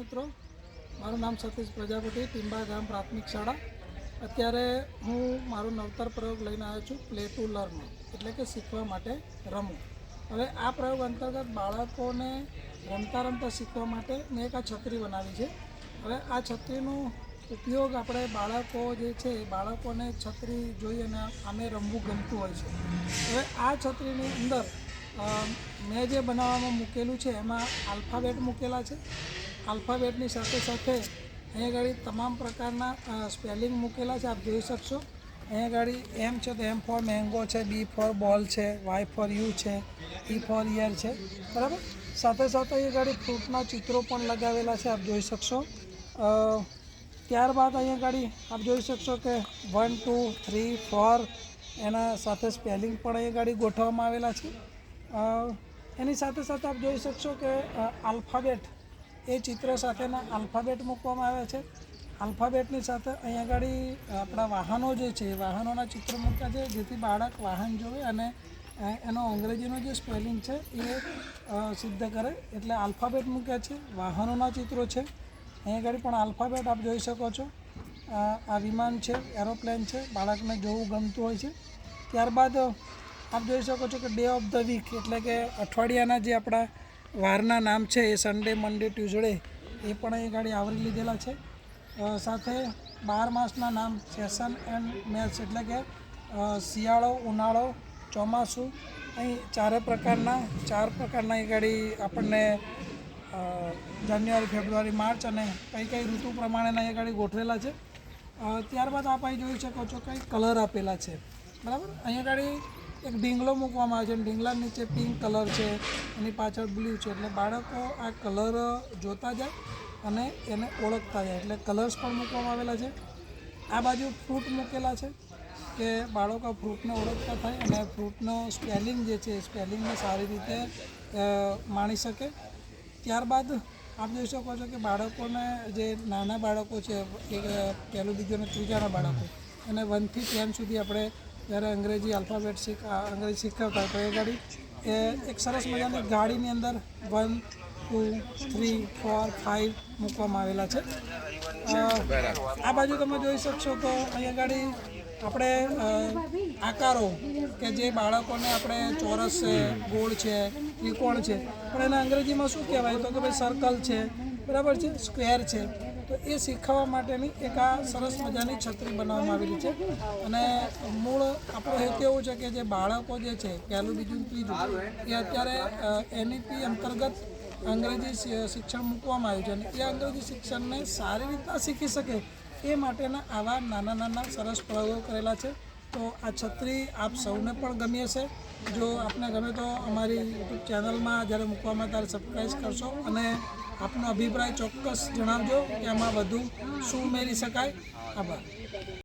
મિત્રો, મારું નામ સતીશ પ્રજાપતિ, ટીંબા ગામ પ્રાથમિક શાળા. અત્યારે હું મારો નવતર પ્રયોગ લઈને આવ્યો છું પ્લે ટુ લર્ન એટલે કે શીખવા માટે રમવું હવે આ પ્રયોગ અંતર્ગત બાળકોને રમતા રમતા શીખવા માટે મેં એક આ છત્રી બનાવી છે. હવે આ છત્રીનો ઉપયોગ આપણે બાળકો જે છે બાળકોને છત્રી જોઈ અને આમે રમવું ગમતું હોય છે. હવે આ છત્રીની અંદર મેં જે બનાવવામાં મૂકેલું છે, એમાં આલ્ફાબેટ મૂકેલા છે. આલ્ફાબેટની સાથે સાથે અહીંયા આગળ તમામ પ્રકારના સ્પેલિંગ મૂકેલા છે. આપ જોઈ શકશો. અહીંયા ગાડી એમ છે તો એમ ફોર મેંગો છે બી ફોર બોલ છે વાય ફોર યુ છે ઈ ફોર યર છે. બરાબર? સાથે સાથે અહીંયા ગાડી ફ્રૂટના ચિત્રો પણ લગાવેલા છે. આપ જોઈ શકશો. ત્યારબાદ અહીંયા ગાડી આપ જોઈ શકશો કે વન ટુ થ્રી ફોર એના સાથે સ્પેલિંગ પણ અહીંયા ગાડી ગોઠવવામાં આવેલા છે. એની સાથે સાથે આપ જોઈ શકશો કે આલ્ફાબેટ એ ચિત્ર સાથેના આલ્ફાબેટ મૂકવામાં આવે છે. આલ્ફાબેટની સાથે અહીંયા આગળ આપણા વાહનો જે છે, એ વાહનોના ચિત્રો મૂક્યા છે, જેથી બાળક વાહન જોવે અને એનો અંગ્રેજીનો જે સ્પેલિંગ છે, એ સિદ્ધ કરે. એટલે આલ્ફાબેટ મૂક્યા છે, વાહનોના ચિત્રો છે. અહીંયા આગળ પણ આલ્ફાબેટ આપ જોઈ શકો છો. આ વિમાન છે, એરોપ્લેન છે, બાળકને જોવું ગમતું હોય છે. ત્યારબાદ આપ જોઈ શકો છો કે ડે ઓફ ધ વીક એટલે કે અઠવાડિયાના જે આપણા વારના નામ છે એ સન્ડે મંડે ટ્યુઝડે એ પણ એ ગાડી આવરી લીધેલા છે. સાથે બાર માસના નામ સેશન એન્ડ મેચ એટલે કે શિયાળો, ઉનાળો, ચોમાસું, અહીં ચારે પ્રકારના, ચાર પ્રકારના એ ગાડી આપણને જાન્યુઆરી, ફેબ્રુઆરી, માર્ચ અને કઈ કઈ ઋતુ પ્રમાણેના એ ગાડી ગોઠવેલા છે. ત્યારબાદ આપ અહીં જોઈ શકો છો કંઈ કલર આપેલા છે. બરાબર? અહીંયા ગાડી એક ઢીંગલો મૂકવામાં આવે છે ઢીંગલા નીચે પિંક કલર છે, એની પાછળ બ્લુ છે. એટલે બાળકો આ કલર જોતા જાય અને એને ઓળખતા જાય. એટલે કલર્સ પણ મૂકવામાં આવેલા છે. આ બાજુ ફ્રૂટ મૂકેલા છે કે બાળકો ફ્રૂટને ઓળખતા થાય અને ફ્રૂટનો સ્પેલિંગ જે છે, એ સ્પેલિંગને સારી રીતે માણી શકે. ત્યારબાદ આપ જોઈ શકો છો કે બાળકોને જે નાના બાળકો છે, એક પહેલું બીજું અને ત્રીજાના બાળકો અને વનથી ટેન સુધી આપણે જ્યારે અંગ્રેજી આલ્ફાબેટ શીખ અંગ્રેજી શીખવતા તો એ ગાડી, એ એક સરસ મજાની ગાડીની અંદર one two three four five મૂકવામાં આવેલા છે. આ બાજુ તમે જોઈ શકશો તો અહીંયા ગાડી આપણે આકારો કે જે બાળકોને આપણે ચોરસ છે, ગોળ છે, ત્રિકોણ છે, પણ એના અંગ્રેજીમાં શું કહેવાય? તો કે ભાઈ સર્કલ છે, બરાબર છે? સ્ક્વેર છે. તો એ શીખવવા માટેની એક આ સરસ મજાની છત્રી બનાવવામાં આવેલી છે. અને મૂળ આપણો હેતુ એવો છે કે જે બાળકો જે છે, પહેલું બીજું ત્રીજું, એ અત્યારે એનઈપી અંતર્ગત અંગ્રેજી શિક્ષણ મૂકવામાં આવ્યું છે. અને એ અંગ્રેજી શિક્ષણને સારી રીતના શીખી શકે એ માટેના આવા નાના નાના સરસ પ્રયોગો કરેલા છે. તો આ છત્રી આપ સૌને પણ ગમી હશે. જો આપને ગમે તો અમારી યુટ્યુબ ચેનલમાં જ્યારે મૂકવામાં ત્યારે સબસ્ક્રાઈબ કરશો. અને આપનો અભિપ્રાય ચોક્કસ જણાવજો કે આમાં વધુ શું ઉમેરી શકાય. આભાર.